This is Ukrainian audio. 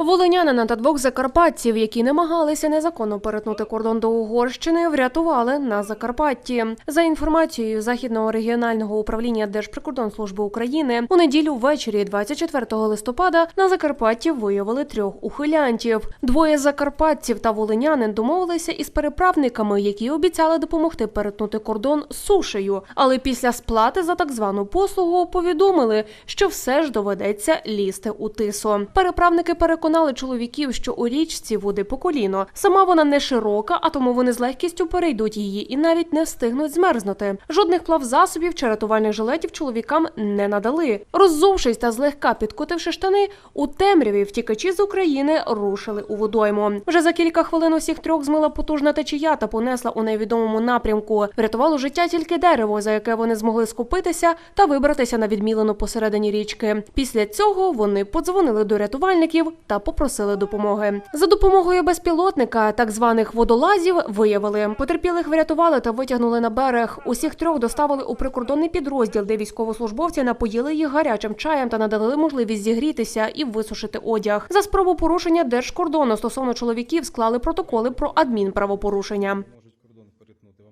Волинянина та двох закарпатців, які намагалися незаконно перетнути кордон до Угорщини, врятували на Закарпатті. За інформацією західного регіонального управління Держприкордонслужби України, у неділю ввечері, 24 листопада, на Закарпатті виявили трьох ухилянтів. Двоє закарпатців та волинянин домовилися із переправниками, які обіцяли допомогти перетнути кордон сушею. Але після сплати за так звану послугу повідомили, що все ж доведеться лізти у тисо. Переправники переконали чоловіків, що у річці води по коліно. Сама вона не широка, а тому вони з легкістю перейдуть її і навіть не встигнуть змерзнути. Жодних плавзасобів чи рятувальних жилетів чоловікам не надали. Роззувшись та злегка підкотивши штани, у темряві втікачі з України рушили у водойму. Вже за кілька хвилин усіх трьох змила потужна течія та понесла у невідомому напрямку. Врятувало життя тільки дерево, за яке вони змогли скупитися та вибратися на відмілену посередині річки. Після цього вони подзвонили до рятувальників та попросили допомоги. За допомогою безпілотника, так званих водолазів, виявили потерпілих врятували та витягнули на берег. Усіх трьох доставили у прикордонний підрозділ, де військовослужбовці напоїли їх гарячим чаєм та надали можливість зігрітися і висушити одяг. За спробу порушення держкордону стосовно чоловіків склали протоколи про адмінправопорушення.